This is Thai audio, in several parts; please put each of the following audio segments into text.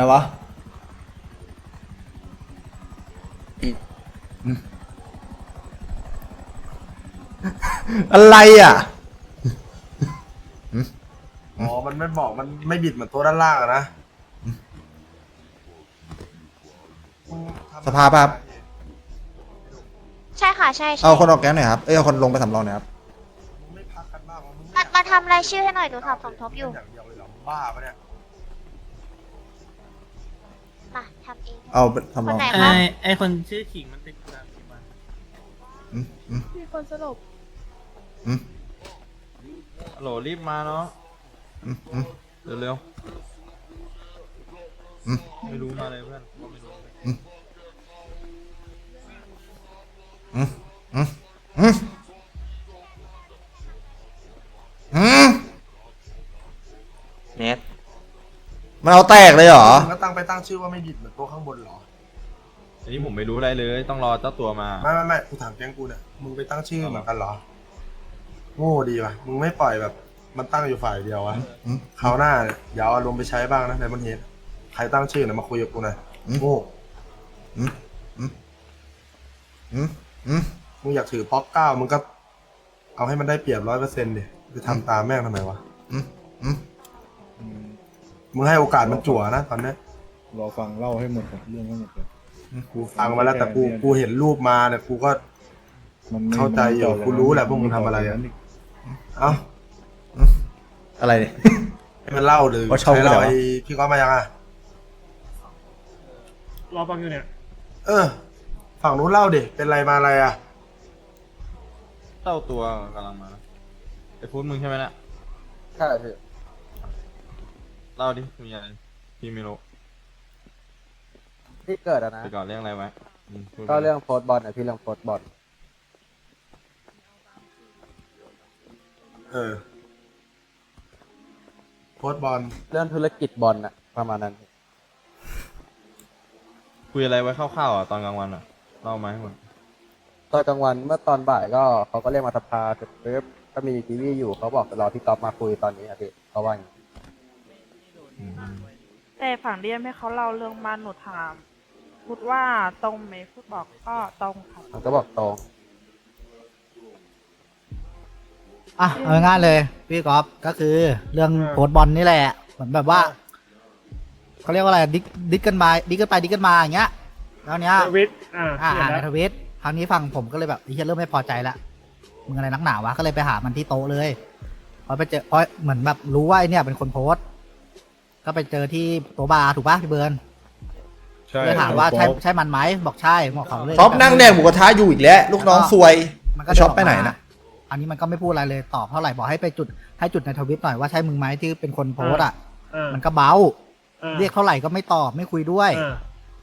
อะไรวะอะไรอะ อ๋อ มันไม่บอกมันไม่บิดเหมือนตัวด้านล่างนะสภาพครับ ใช่ค่ะใช่ใช่เอาคนออกแก๊งหน่อยครับ เอ้ยเอาคนลงไปสำรองหน่อยครับม่พักาะมาทำรายชื่อให้หน่อยหนูทำสมทบอยู่บ้าปะเนี่ย ทำเอง เอาสำครนองไหน ไอคะไอคนชื่อขิงมันติดคุกแล้วกี่วันอืมอืมมีคนสลบอืมฮัลโหลรีบมาเนาะอืมอืมเร็วอืมๆไม่รู้มาเลยเพื่อนว่าไม่รู้อืมอืมอืมอืม มันเอาแตกเลยเหรอมึงก็ตั้งไปตั้งชื่อว่าไม่บิดเหมือนตัวข้างบนเหรอ อันนี้ผมไม่รู้อะไรเลย ต้องรอเจ้าตัวมา ไม่ไม่ไม่กูถามแก๊งกูเนี่ยมึงไปตั้งชื่อเหมือนกันเหรอ โง่ดีว่ะ มึงไม่ปล่อยแบบ มันตั้งอยู่ฝ่ายเดียววะอืม คราวหน้าเนี่ยอย่าเอาอารมณ์ไปใช้บ้างนะในมันเฮดใครตั้งชื่อเนี่ยมาคุยกับกูหน่อยอืมโง่อืมอืมอืมอืมมึงอยากถือป๊อกเก้ามึงก็ เอาให้มันได้เปรียบร้อยเปอร์เซ็นต์ดิไปทำตามแม่งทำไมวะ อืมอื มมึงให้โอกาสมันจั่วนะตอนเนี้ยรอฟังเล่าให้หมดก่อนเรื่องให้หมดก่อนกูฟังมาแล้วแต่กูกูเห็นรูปมาเนี่ยกูก็ มันไม่เข้าใจอยู่มันไม่กูรู้แหละพวกมึงทำอะไรอะ เอ้าอะไรเนี่ย ให้มันเล่าหรือว่าชอบใครกูเหรเล่าอไอ้พี่ก้อนมายังอะรอฟังอยู่เนี่ย เออ ฝั่งนู้นเล่าดิเป็นไรมาอะไรอะเจ้าตัวกำลังมาไอ้ฟูดมึงใช่ไหมเนี่ยใช่พี่ เล่าดิ มีอะไร พี่ไม่รู้ที่เกิดอะนะไปก่อนเรื่องอะไรไว้อืมพูดไปก็เรื่องโพสต์บอลอะพี่เรื่องโพสต์บอลเออ โพสต์บอล เรื่องธุรกิจบอลอะประมาณนั้น คุยอะไรไว้คร่าวๆอะตอนกลางวันอะ เล่ามาให้หมดตอนกลางวันเมื่อตอนบ่ายก็เขาก็เรียกมาสภาเสร็จปุ๊บก็มีทีวีอยู่เขาบอกรอพี่ก๊อฟมาคุยตอนนี้อะพี่เขาว่าอย่างนี้อืม แต่ฝั่งเรียนให้เขาเล่าเรื่องบ้านหนูถาม พูดว่าตรงไหมพูดบอกก็ตรงครับมันก็บอกตรงอะเอาง่ายๆเลย พี่กอฟก็คือเรื่องโพสต์บอลนี่แหละเหมือนแบบว่าเขาเรียกว่าอะไรดิกดิกกันมาดิกกันไปดิกกันมาอย่างเงี้ยแล้วเนี้ย ทวิตอ่าอ่าเขียนในแล้วทวิตคราวนี้ฝั่งผมก็เลยแบบไอ้เหี้ยเริ่มไม่พอใจละมึงอะไรนักหนาวะก็เลยไปหามันที่โต๊ะเลยพอไปเจอเพราะเหมือนแบบรู้ว่าไอเนี่ยเป็นคนโพสต์ ก็ไปเจอที่โต๊ะบาร์ถูกปะพี่เบิร์นใช่เลยถามว่าใช่ใช่มันไหมบอกใช่บอกเขาเลยชอบนั่งแดงหมูกระทะอยู่อีกแล้ว ลูกน้องซวย มันก็ชอบไปไหนนะ อันนี้มันก็ไม่พูดอะไรเลยตอบเท่าไหร่บอกให้ไปจุดให้จุดในทวิตหน่อยว่าใช่มึงไหมที่เป็นคนโพสต์อะ อ่ามันก็เบ้าอ่าเรียกเท่าไหร่ก็ไม่ตอบไม่คุยด้วยอ่า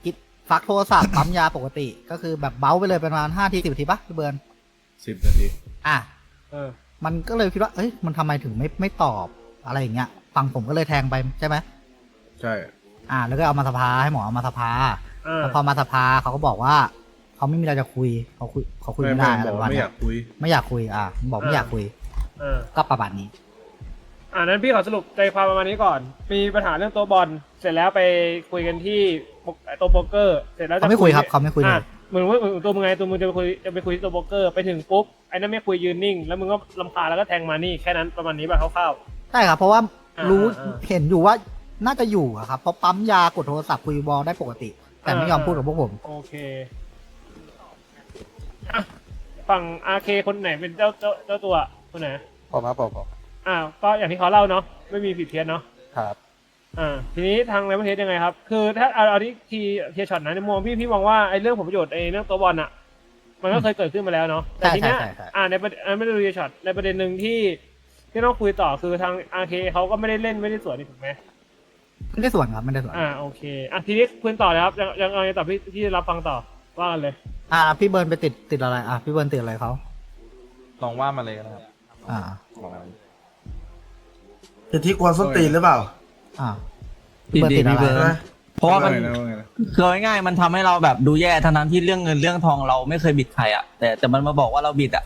คิดฟักโทรศัพท์ปั๊มยาปกติ ก็คือแบบเบ้าไปเลยประมาณห้าทีสิบทีปะพี่เบิร์นสิบนาที อะเออมันก็เลยคิดว่า เอ้ย มันทำไมถึงไม่ไม่ตอบอะไรอย่างเงี้ย ฟังผมก็เลยแทงไปใช่ไหมใช่ อ่า แล้วก็เอามาสภาให้หมอเอามาสภาอ่าแล้วพอมาสภาเขาก็บอกว่าเขาไม่มีอะไรจะคุยเขาคุยเขาคุยไม่ไม่ไม่ได้อะไรบอกประมาณไม่อเนี้ยายกคุย ไม่อยากคุย อะบอกไม่อยากคุย เออ ก็ประมาณนี้ อ่านั้นพี่ขอสรุปใจความประมาณนี้ก่อน มีปัญหาเรื่องตัวบอล เสร็จแล้วไปคุยกันที่โปตัวโป๊กเกอร์ เสร็จแล้วจะเขาไม่คุยครับเขาไม่คุยเลย อะมึงว่ามึงตัวมึงไงตัวมึงจะไปคุยจะไปคุยที่ตัวโป๊กเกอร์ ไปถึงปุ๊บไอ้นั่นไม่คุยยืนนิ่ง แล้วมึงก็ลำคาญแล้วก็แทงมานี่แค่นั้นประมาณนี้ป่ะคร่าวใช่ครับ เพราะว่าอ่า รู้อ่าเห็นอยู่ว่าน่าจะอยู่อะครับเพราะปั๊มยากดโทรศัพท์คุยบอลได้ปกติ แต่ไม่ยอมอ่าพูดกับพวกผมๆโอเคอะฝั่งอาเคคนไหนเป็นเจ้าเจ้าเจ้าตัวคนไหนผมครับผมผมอ่าก็อย่างที่เขาเล่าเนาะไม่มีผิดเพี้ยนเนาะครับ อ่า ทีนี้ทางในประเทศยังไงครับ คือถ้าเอาเอาที่ทีเทียช็อตนะในมุมพี่พี่มองว่าไอ้เรื่องผลประโยชน์ไอ้เรื่องตัวบอลอะมันก็เคยเกิดขึ้นมาแล้วเนาะแต่ใช่ทีเนี้ยใช่ใช่ใช่ อ่าในประเด็นอ่าไม่ได้ดูเทียช็อตในประเด็นหนึ่งที่ ที่ต้องคุยต่อคือทางอาเคเขาก็ไม่ได้เล่นไม่ได้สวนนี่ถูกไหมไม่ได้ส่วนครับไม่ได้ส่วน อ่าโอเคอะทีนี้คุยต่อเลยครับยังยังยังต่อพี่ที่รับฟังต่อว่ากันเลย อ่า พี่เบิร์นไปติดติดอะไรอะพี่เบิร์นติดอะไรเขาลองว่ามาเลยนะครับอ่า บอกมาเลยเป็นที่กวนส้นตีนหรือเปล่าอ่าพี่เบิร์นติดอะไรใช่ไหมเพราะว่ามันไงนะว่าไงนะคือเอาง่ายๆมันทำให้เราแบบดูแย่ทั้งนั้นที่เรื่องเงินเรื่องทองเราไม่เคยบิดใครอะแต่แต่มันมาบอกว่าเราบิดอะ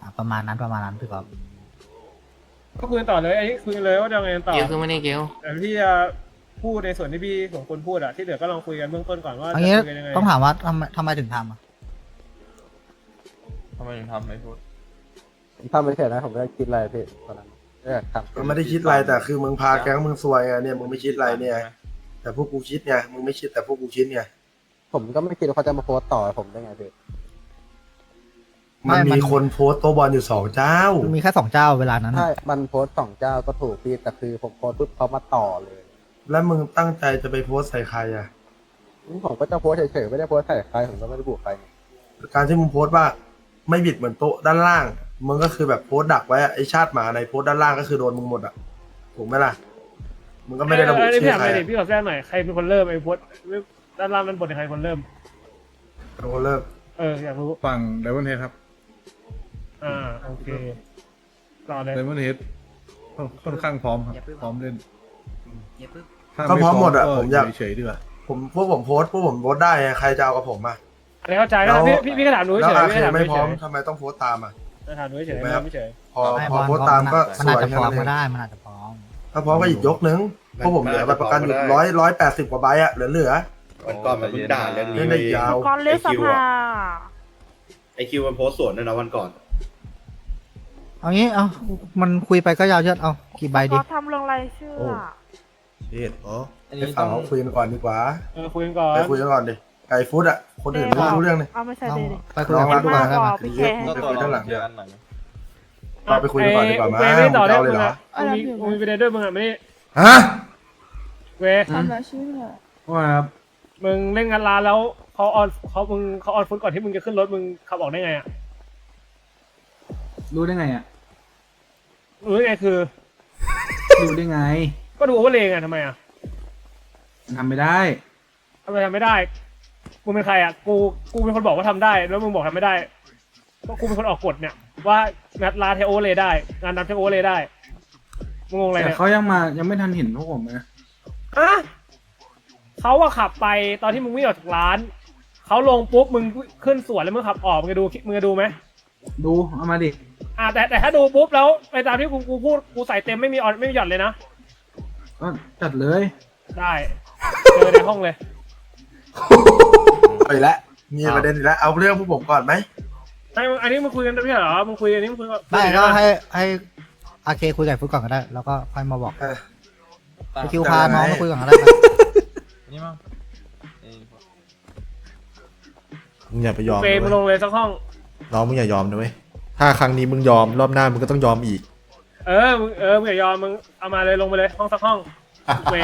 อ่าประมาณนั้นประมาณนั้นพี่กอฟ ก็คุยกันต่อเลยไอ้นี่คุยกันเลยว่าจะยังไงกันต่อเกลคือไม่ได้เกลแต่พี่จะพูดในส่วนที่พี่สมควรพูดอะที่เหลือก็ลองคุยกันเบื้องต้นก่อนว่าอันจะนี้คุยกันยังไงต้องถามว่าทำไมทำไมถึงทำอะทำไมถึงทำไม่พูดทำไม่เฉยนะผมไม่ได้คิดอะไรพี่ตอนนั้นก็อยากทำมันไม่ได้คิดอะไรแต่คือมึงพาแก๊งมึงซวยไงเนี่ยมึงไม่คิดอะไรเนี่ย แต่พวกกูคิดไงมึงไม่คิดแต่พวกกูคิดไงผมก็ไม่คิดว่าเขาจะมาโพสต์ต่อผมได้ไงพี่ มันไม่มันมีคนโพสต์โตัวบอลอยู่สองเจ้า มันมีแค่สองเจ้าเวลานั้นใช่อะมันโพสต์สองเจ้าก็ถูกพี่แต่คือผมโพสต์ปุ๊บเขามาต่อเลย แล้วมึงตั้งใจจะไปโพสต์ใส่ใครอะผมก็จะโพสต์เฉยๆไม่ได้โพสต์ใส่ใครผมก็ไม่ได้บุกใครการที่มึงโพสต์ว่าไม่บิดเหมือนโต๊ะด้านล่างมึงก็คือแบบโพสต์ดักไว้อะไอชาติหมาในโพสต์ด้านล่างก็คือโดนมึงหมดอะถูกไหมล่ะมึงก็ไม่ได้ระบุเออชื่พี่อถามใคหรน่อยดิพี่ขอแทรกหน่อยใครเป็นคนเริ่มไอ้โพสต์ด้านล่างนั้นบทใครเป็นคนเริ่มโอ้เลิกเอออยากรู้ ฝั่งไดมอนเฮดครับ อ่าโอเคต่อเลย ไดมอนเฮดค่อนข้างพร้อมครับพร้อมเล่นถ้าก็พร้อมหมดอะก็ผมอยาก เฉยๆดีกว่าผมพวกผมโพสต์พวกผมโพสต์ได้ไงใครจะเอากับผมอะอันนี้เข้าใจแล้นะวพี่พี่พี่ก็ถามหนูแล้วเฉยอาๆเคพี่ถามหนูไม่พเฉร้อมยทำไมต้องโพสต์ตามอะๆถามหนูเฉยๆถูกไหมไม่ครับไม่เฉยพอไม่พอบอลโพสต์ตามก็มันสอาจวยจะพร้อมแค่ก็นั้นเองได้มันอาจจะพร้อมถ้าพร้อมก็อีกยกนึงเพราะผมเหลือบัตรประกันอยู่ร้อยร้อยแปดสิบกว่าใบอะเหลือเหลือ วันก่อนมันเพิ่งด่าเรื่องเล่นี้นได้ยาว ก่อนเลือกสภา ไอคิวมันโพสต์สวนด้วยนะวันก่อน เอางี้เอามันคุยไปก็ยาวเยอะเอากี่ใบดีก็ทำเรื่องรายชื่ออะเช็ดอ๋ออันไปนี้ฟัต้งองเขาคุยกันก่อนดีกว่า เออคุยกันก่อนไปคุยกันก่อนดิ ไก่ฟุตอะ คนอื่นไม่รู้เรื่องเลย เอาไม่ใช่เอาเดดิ ไปคุยกับลองพี่มาก่อนได้ไหมบอกพี่เค ก็ตัวเราเจอกันหน่อยเราไปคุยกันก่อนดีกว่ามั้ยเวไม่ต่อได้เอาเลยมึงเหรอ อะมึงมีมึงมีประเด็นด้วยมึงอะไม่ได้ฮะเวว่าครับมึงเล่นงานร้านแล้วเขาออนเขามึงเขาออนฟุตก่อนที่มึงจะขึ้นรถมึงขับออกได้ไงอะ รู้ได้ไงอะ รู้ได้ไงคือ รู้ได้ไง ก็ดูโอเวอร์เลย์ไงทำไมอะทำไม่ได้ทำไมทำไม่ได้ กูเป็นใครอะกู กูเป็นคนบอกว่าทำได้ แล้วมึงบอกทำไม่ได้ก็กูเป็นคนออกกฎเนี่ย ว่างัดร้านเทโอเวอร์เลย์ได้งานนำเทโอเวอร์เลย์ได้มึงงงอะไรแต่เนี่ยเขายังมายังไม่ทันเห็นพวกผมเลยนะอะเขาอะขับไปตอนที่มึงวิ่งออกจากร้าน เขาลงปุ๊บมึงขึ้นสวนแล้วมึงขับออกมึงจะดูมึงจะดูไหมดูเอามาดิ อ่าแต่แต่ถ้าดูปุ๊บแล้วไปตามที่กูกูพูดกูใส่เต็มไม่มีออนไม่มีหย่อนเลยนะ ก็จัดเลยได้เจอในห้องเลย ไปแล้วมีประเด็นอีกแล้วเอาเรื่องพวกผมก่อนไหมไอ้มึงอันนี้มึงคุยกันไม่ใช่เหรอมึงคุยอันนี้มึงคุยกันได้ก็ให้ให้อาเคคุยกับฟุตก่อนก็ได้ แล้วก็ค่อยมาบอกเออไอคิวพาน้องมาคุยก่อนก็ได้นะนี่มั้งเอ้ยมึงอย่าไปยอมเฟรมมึงนะลเว้ยงเลยสักห้องน้องมึงอย่ายอมนะเว้ย ถ้าครั้งนี้มึงยอมรอบหน้ามึงก็ต้องยอมอีก เออมึงเออมึงอย่ายอมมึงเอามาเลยลงไปเลยห้องสักห้องเว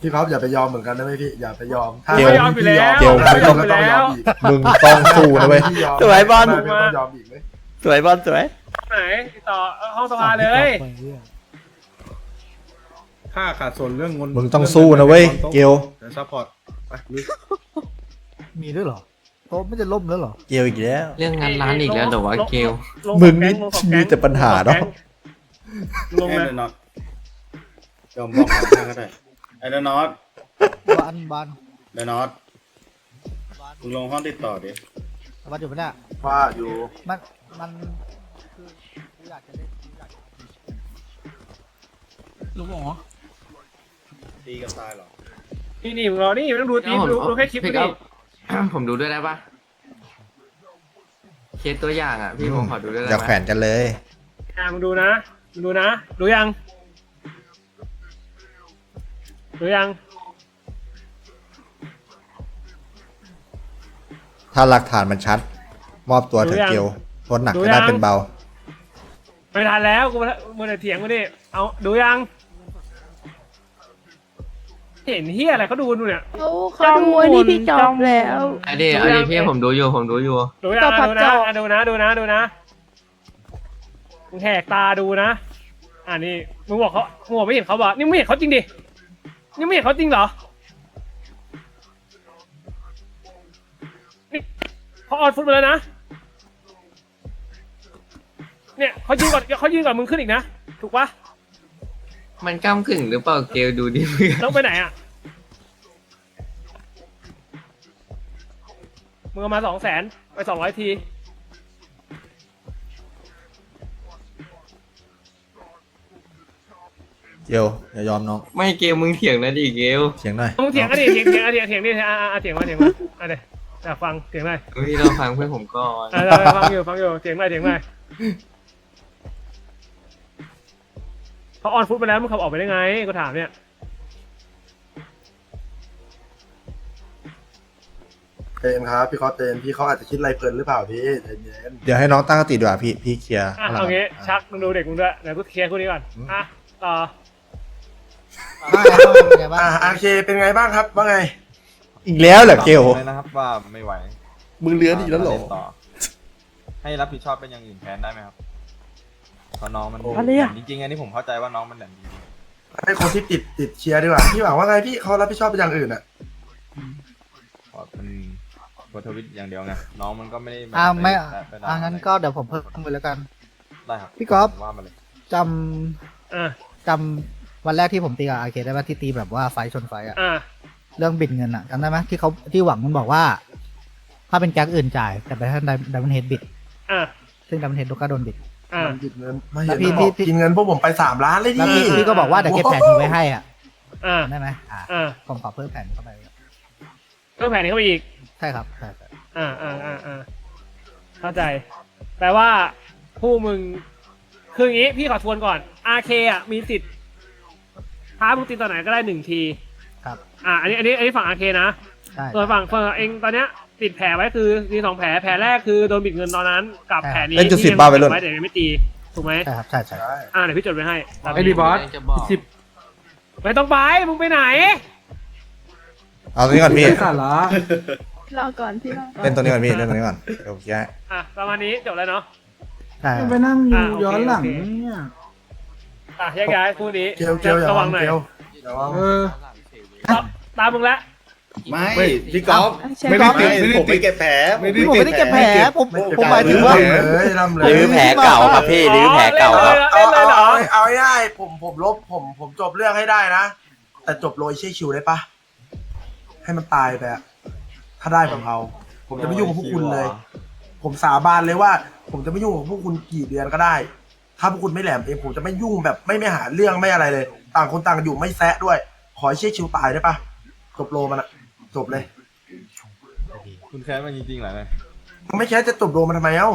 พี่ครับอย่าไปยอมเหมือนกันนะไม่พี่อย่าไปยอมถ้าเกลไม่ยอมอยู่แล้วเกลไม่ยอมก็ต้องยอมอีกมึงต้องสู้นะเว้ยพี่ยอมสวยบอล ไม่ต้องยอมอีกเลยสวยบอลสวย ไหนติดต่อห้องสภาเลยค่าขาดส่วนเรื่องเงินมึงต้องสู้นะเว้ยเกล เดี๋ยวซัพพอร์ตไปลุยมีด้วยเหรอ โต๊ะไม่จะล่มแล้วเหรอ เกลอีกแล้ว เรื่องงานร้านอีกแล้วเหรอวะเกลลงมึสองแก๊นี่ลงสองแก๊มีแต่ปัญหาเนาะลงไอ้เลยเดนน็อตยอมบอกของข้างก็ได้ไอ้เดนน็อตบ้านบ้านเดนน็อตมึงลงห้องติดต่อดิบ้านอยู่ปะเนี่ยว่าอยู่มันมันคือกูอยากจะเล่นกูอยากจะลูกหมอตีกันตายเหรอนี่นี่มึงรอนี่ไม่ต้องดูทีมดูดูแค่คลิปพี่นี่ก็ ผมดูด้วยได้ปะเคสตัวอย่างอะ พี่ผมขอดูด้วยได้อย่าไหมแขวนกันเลย อ่ามึงดูนะมึงดูนะดูยังดูยังถ้าหลักฐานมันชัด มอบตัวเถอะเกลโทษหนักก็ได้เป็นเบา ไม่ทันแล้วกูมึงจะเถียงกูดิเอาดูยัง เห็นเฮียอะไรเขาดูดูเนี่ย เขาเขาดูอันนี้พี่จอมแล้วไอเดียไอเดียพี่ผมดูอยู่ผมดูอยู่ดูยังอะดูนะอะดูนะดูนะดูนะมึงแหกตาดูนะ อ่านี่มึงบอกเขามึงบอกไม่เห็นเขาบอกนี่มึงไม่เห็นเขาจริงดิ นี่ไม่เห็นเขาจริงเหรอนี่เขาออนฟุตไปแล้วนะ เนี่ยเขายืนก่อนเขายืนก่อนมึงขึ้นอีกนะ ถูกปะ มันก้ามกึ่งหรือเปล่าเกลดูดิเพื่อนแล้วไปไหนอะมึงเอามาสองแสนไปสองร้อยทีเกลอย่ายอมน้องไม่เกลมึงเถียงนะดิเกลเสียงหน่อยมึงเถียงกันดิเถียงเถียงเถียงเถียงดิอะอะอะเถียงมาเถียงมาอะเดี๋ยวอยากฟังเถียงหน่อยพี่เราฟังเพื่อนผมก่อนอะเราฟังอยู่ฟังอยู่เถียงหน่อยเถียงหน่อย เขาออนฟุตไปแล้วมึงขับออกไปได้ไงกูถามเนี่ยเจนครับพี่เขาเจนพี่เขาอาจจะคิดอะไรเพลินหรือเปล่าพี่ใจเย็นเดี๋ยวให้น้องตั้งสติดีกว่าพี่พี่เคลียร์อะข้างหลัเอางี้อะชักมึงดูเด็กมึงด้วยเดี๋ยวกูเคลียร์คู่นี้ก่อนอะต่อว่าไงบ้างเป็นไงบ้างอ่าอาเคเป็นไงบ้างครับว่าไงอีกแล้วเหรอเกล เลยนะครับว่าไม่ไหวมึงเลื้อนอีกแล้วเหรอเนต่อ ให้รับผิดชอบเป็นอย่างอื่นแทนได้ไหมครับ เพราะน้องมันอะไรอะจริงๆอันนี้ผมเข้าใจว่าน้องมันแหลมจริงให้คนที่ติดติดเชียร์ดีกว่าพี่หวังว่าไงพี่เขารับผิดชอบไปอย่างอื่นอะๆเพราะเป็นโพสต์ทวิตอย่างเดียวไงน้องมันก็ไม่ได้แบบอ่าไม่ปอะปด่อ่างั้นก็เดี๋ยวผมเพิ่มไปแล้วกัน ได้ครับพี่ก๊อฟ ว่ามาเลยจอะำจำวันแรกที่ผมตีกับอาเคได้ไหมที่ตีแบบว่าไฟชนไฟอะอะเรื่องบิดเงินอะจำได้ไหมที่เขาที่หวังมันบอกว่า ถ้าเป็นแก๊งอื่นจ่าย แต่ไปถ้าดับเบิลเฮดบิดอะซึ่งดับเบิลเฮดก็โดนบิด อะมันหยิบเงินไม่แล้เห็วนพี่มันบอกพี่ กินเงินพวกผมไปสามล้านเลยแล้วพี่พี่พี่ก็บอกว่าเดี๋ยวเก็บแผนนี้ไว้ให้อะอะได้ไหมอ่าอะผมขอเพิ่มแผนเข้าไปเพิ่มแผนนี้เข้าไปอีก ใช่ครับใช่ใช่อ่าอ่าอ่าอ่าเข้าใจ แปลว่าผู้มึง คืออย่างนี้พี่ขอทวนก่อน RK อะมีสิทธิ์ท้ามึงตีตอนไหนก็ได้หนึ่งที ครับ อ่า อันนี้ อันนี้ อันนี้ฝั่ง RK นะ ใช่ส่วนฝั่งฝั่งเองตอนเนี้ย ติดแผลไว้คือมีสองแผลแผลแรกคือโดนบิดเงินตอนนั้น กับแผลนี้เล่นจุดสิบที่บ้าไปรุ่น ไว้เดี๋ยวยังไม่ตีถูกไหมใช่ครับใช่ใช่ใช่อ่าเดี๋ยวพี่จดไว้ให้ตามไอ้นี้ดีบอสสิบไม่ต้องไปมึงไปไหน เอาตัวนี้ก่อนพี่ สาระรอก่อนพี่รอก่อนเล่นตัวนี้ก่อนพี่ เล่นตัวนี้ก่อนเดี๋ยวผมแยกอะประมาณนี้จบแล้วเนาะ ใช่ไปนั่งดูอะโอเคย้อนหลังโอเคเนี่ยอะแยกย้ายคู่นี้เกลเกลอย่าระวาวังงหน่อยเกลอย่าวางเออ ตามมึงละ ไม่พี่ก๊อฟไม่ได้ติดผมไม่เก็บแผล พี่ผมไม่ได้เก็บแผลผมผมหมายถึงว่าล่ำเลยล่ำเลยรื้อแผลเก่าครับพี่รื้อแผลเก่าครับเอาเล่นเลยเอาเหรอเอาเอาง่ายๆผมผมลบผมผมจบเรื่องให้ได้นะ แต่จบโรยเช่ชิวได้ปะให้มันตายไปอะถ้าได้ผมเอาผมจะไม่ยุ่งกับพวกคุณเลย ผมสาบานเลยว่า ผมจะไม่ยุ่งกับพวกคุณกี่เดือนก็ได้ ถ้าพวกคุณไม่แหลมเองผมจะไม่ยุ่งแบบไม่ไม่หาเรื่องไม่อะไรเลย ต่างคนต่างอยู่ไม่แซะด้วย ขอให้เช่ชิวตายได้ปะจบโรมันอะ จบเลย คุณแค้นมันจริงๆเหรอเนี่ยมันไม่แค่จะจบโรมันทำไมเอ้า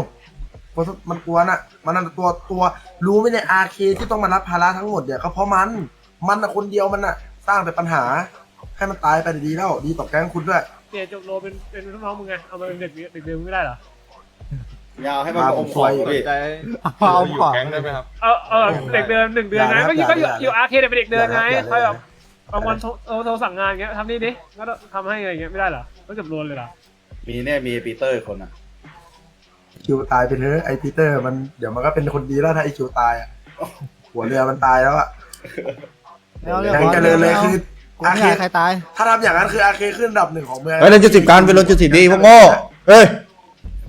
เพราะมันกลัวน่ะ มันนั่นตัวตัวรู้ไหมเนี่ยอาเคที่ต้องมารับภาระทั้งหมดเนี่ยก็เพราะมัน มันน่ะคนเดียวมันน่ะ สร้างแต่ปัญหา ให้มันตายไปดีแล้ว ดีต่อแก๊งคุณด้วยเนี่ยจบโลเป็นเป็นลูกน้องมึงไง เอามาเป็นเด็กเด็กเดิมไม่ได้เหรอ ยาวให้มันอมของสนพี่ใจเอาอยู่ของแก๊งได้ไหมครับ เออเออเด็กเดิมหนึ่งเดือนไงอย่านะเมื่อกี้ก็อยู่อย่านะอยู่อาร์เคเนี่ยเป็นเด็กเดินไงอย่านะคอยแบบ บางวันโทรเออโทรสั่งงานอย่างเงี้ยทำนี่ดิก็ทำให้อะไรอย่างเงี้ยไม่ได้เหรอต้องจบโลนเลยเหรอมีเนี่ยมีปีเตอร์อีกคนอะ คิวตายไปเถอะไอปีเตอร์มันเดี๋ยวมันก็เป็นคนดีแล้วถ้าไอคิวตายอะหัวเรือมันตายแล้วอะไม่เอาเรื่องยังเจริญเลยคือกูไม่อยากให้ใครตาย ถ้าทำอย่างนั้นคืออาเคขึ้นอันดับหนึ่งของเมืองเฮ้ยเล่นจุดสิบกันไปลงจุดสิบดีพวกโง่เฮ้ย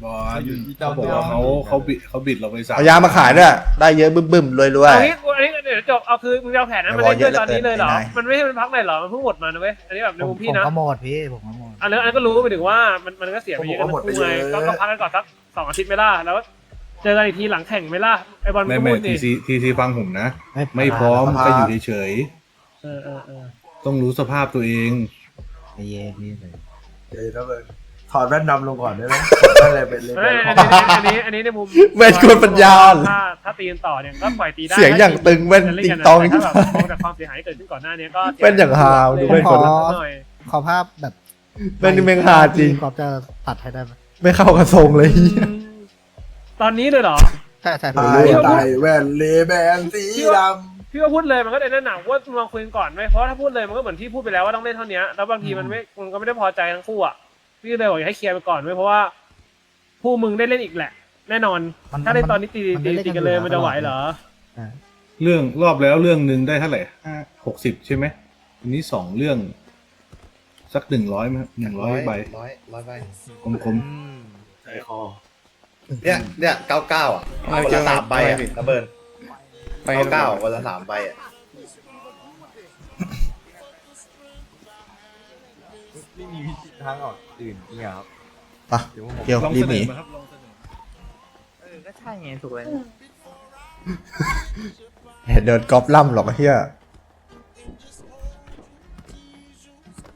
บอสอยู่ที่เจ้าเขาบอกตัวว่าเขาเขาบิดเขาบิดเราไปสามเอายามาขายด้วยได้เยอะบึ้มบึ้มรวยรวยเอางี้กูอันนี้เดี๋ ยวจบเอาคือมึงจะเอาแผนนั้นมาเล่นด้วยตอนนี้เลยเหรอไม่ว่าเยอะเหลือเกินมันไม่ใช่เป็นพักไหนเหรอ มันเพิ่งหมดมานะเว้ย อันนี้แบบในผมมุมผพี่มนะก็หมดพี่ ผมก็หมดอันนั้นอันนั้นก็รู้ไปถึงว่ามันมันก็เสียไปเยอะกันทั้งคู่ไงก็ก็พักกันก่อนสักสองอาทิตย์ไหมล่ะแล้วก็เจอกันอีกทีหลังแข่งไหมล่ะไอบอลไม่ก็ไม่พูดทีนี่ซีทีซีฟังผมนะ ไม่พร้อมก็อยู่เฉยเออเออเออๆต้องรู้สภาพตัวเองใจเย็นพี่เลยเดี๋ยวนะเบิร์น ถอดแว่นดำลงก่อนได้ไหมถอดแว่นอะไรเป็นเลยเอ้ยอันนี้อันนี้อันนี้ในมุมแว่นกวนปัญญาอ่อนถ้าถ้าตีกันต่อเนี่ยก็ปล่อยตีได้เสียงอย่างตึงแว่นจะเล่ติ๊งกัะตอง แต่ถ้าแบบมองจากความเสียหายที่เกิดขึ้นก่อนหน้านี้ก็แว่นอย่างฮาวดูแว่นขคอนหน่อยขอภาพแบบแว่นนี่แม่งฮาจริงขอบจะตัดให้ได้ไหมไม่เข้ากระทรงเลย ตอนนี้เลยเหรอ ใช่ใช่ผมตารู้ยตายแว่นเลแบนสีดพี่ว่าพูดเลยมันก็ได้แน่หนักว่าลองคุยกันก่อนไหมเพราะถ้าพูดเลยมันก็เหมือนที่พูดไปแล้วว่าต้องเล่นเท่านี้แล้วบางทีมันไม่มันก็ไม่ได้พอใจทั้งคู่อะ พี่เลยบอกอยากให้เคลียร์ไปก่อนไว้เพราะว่าผู้มึงได้เล่นอีกแหละ แน่นอน มันถ้าเล่นตอนนี้ตีมันตีได้เล่นตีกันเลยกันอยู่มันจะไหวเหรอเรื่องรอบแล้วเรื่องหนึ่งได้เท่าไหร่หกสิบใช่ไหมอันนี้สองเรื่อง สักหนึ่งร้อยไหมหนึ่งร้อยใบร้อยร้อยใบคมคมใจคอเนี่ยเนี่ยเก้าเก้าอะวันละสามใบอะระเบิดเก้าเก้าวันละสามใบอะ ไม่มีวิธีทางออกอื่นจริงเหรอครับปะเกียวลองรีเสบหนนีอมาครับลองเสนอก็ใช่ไงถูกเลยเห็นเดินกอล์ฟล่ำหรอกไอ้เฮีย